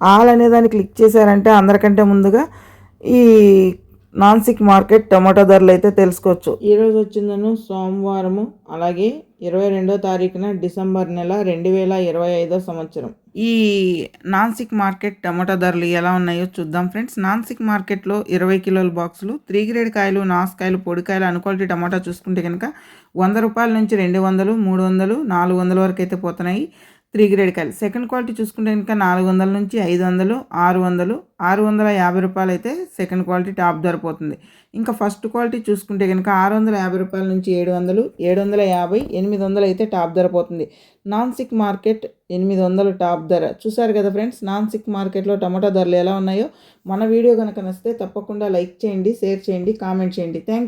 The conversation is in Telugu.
ఆల్ అనే దాన్ని క్లిక్ చేశారంటే అందరికంటే ముందుగా ఈ నాన్సిక్ మార్కెట్ టమాటో ధరలు అయితే తెలుసుకోవచ్చు. ఈరోజు వచ్చిందను సోమవారము అలాగే ఇరవై రెండో తారీఖున డిసెంబర్ నెల రెండు వేల ఇరవై ఐదో సంవత్సరం. ఈ నాన్సిక్ మార్కెట్ టమాటో ధరలు ఎలా ఉన్నాయో చూద్దాం ఫ్రెండ్స్. నాన్సిక్ మార్కెట్లో ఇరవై కిలోల బాక్సులు త్రీ గ్రేడ్ కాయలు నాసుకాయలు పొడికాయలు అనుక్వాలిటీ టమాటా చూసుకుంటే కనుక వంద రూపాయల నుంచి రెండు వందలు మూడు వందలు నాలుగు వందల వరకు అయితే పోతున్నాయి. త్రీ గ్రేడ్ కాయలు. సెకండ్ క్వాలిటీ చూసుకుంటే కనుక నాలుగు వందల నుంచి ఐదు వందలు ఆరు వందలు ఆరు వందల యాభై రూపాయలు అయితే సెకండ్ క్వాలిటీ టాప్ ధర పోతుంది. ఇంకా ఫస్ట్ క్వాలిటీ చూసుకుంటే కనుక ఆరు వందల యాభై రూపాయల నుంచి ఏడు వందలు ఏడు వందల యాభై ఎనిమిది వందలు అయితే టాప్ ధర పోతుంది. నాన్ సిక్ మార్కెట్ ఎనిమిది వందలు టాప్ ధర. చూసారు కదా ఫ్రెండ్స్ నాన్ సిక్ మార్కెట్లో టమాటా ధరలు ఎలా ఉన్నాయో? మన వీడియో కనుక నచ్చితే తప్పకుండా లైక్ చేయండి షేర్ చేయండి కామెంట్ చేయండి. థ్యాంక్